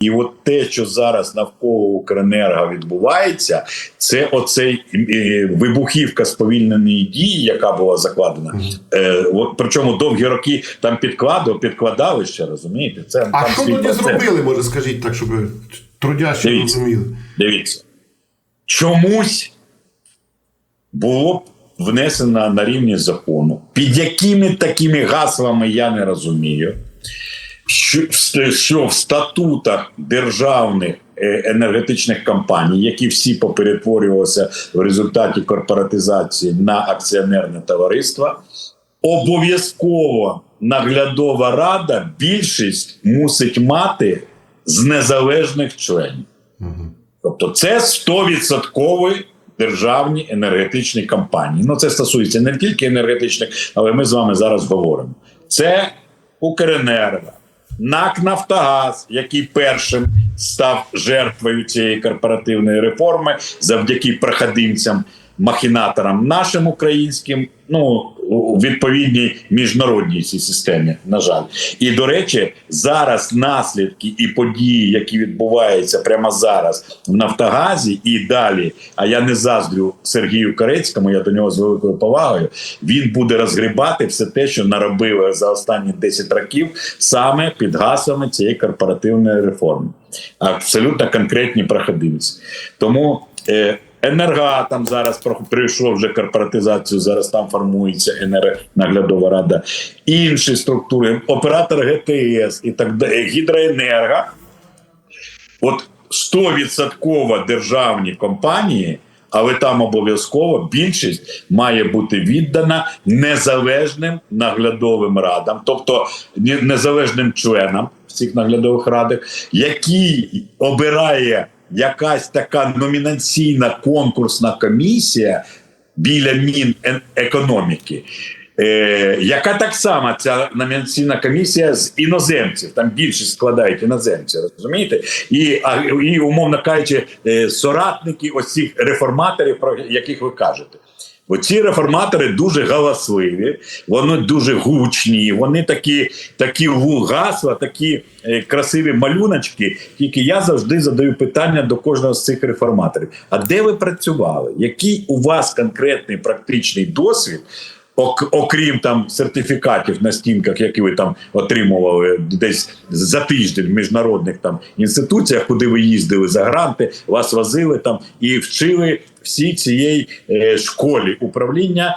І от те, що зараз навколо Укренерго відбувається, це оцей е, вибухівка сповільненої дії, яка була закладена. Е, от, причому довгі роки там підкладу, підкладали ще, розумієте? Це А там що тоді процес. зробили, може, скажіть так, щоб трудящі Дивіться. розуміли? Дивіться, чомусь було внесено на рівні закону, під якими такими гаслами я не розумію, що, в статутах державних е, енергетичних компаній, які всі поперетворювалися в результаті корпоратизації на акціонерне товариство, обов'язково наглядова рада більшість мусить мати з незалежних членів. Тобто це 100% державні енергетичні компанії. Ну, це стосується не тільки енергетичних, але ми з вами зараз говоримо. Це Укренерго, НАК Нафтогаз, який першим став жертвою цієї корпоративної реформи завдяки проходимцям, махінаторам нашим українським, ну у відповідній міжнародній цій системі, на жаль. І до речі, зараз наслідки і події, які відбуваються прямо зараз в Нафтогазі, і далі. А я не заздрю Сергію Корецькому, я до нього з великою повагою. Він буде розгрібати все те, що наробили за останні 10 років, саме під гаслами цієї корпоративної реформи. Абсолютно конкретні проходимці. Тому. Е, Енергоатом зараз про- пройшов вже корпоратизацію. Зараз там формується енергонаглядова рада, інші структури, оператор ГТС і так далі, гідроенерго. От 100% державні компанії, але там обов'язково більшість має бути віддана незалежним наглядовим радам, тобто незалежним членам в цих наглядових радах, які обирає якась така номінаційна конкурсна комісія біля Мінекономіки. Е, яка так само ця номінаційна комісія з іноземців, там більшість складають іноземці, розумієте? І, а, і умовно кажучи, е, соратники цих реформаторів, про яких ви кажете. Оці реформатори дуже галасливі, вони дуже гучні, вони такі, такі гасла, такі е, красиві малюночки. Тільки я завжди задаю питання до кожного з цих реформаторів: а де ви працювали? Який у вас конкретний практичний досвід? Ок- окрім там сертифікатів на стінках, які ви там отримували десь за тиждень в міжнародних там інституціях, куди ви їздили за гранти, вас возили там і вчили всі цієї е, школі управління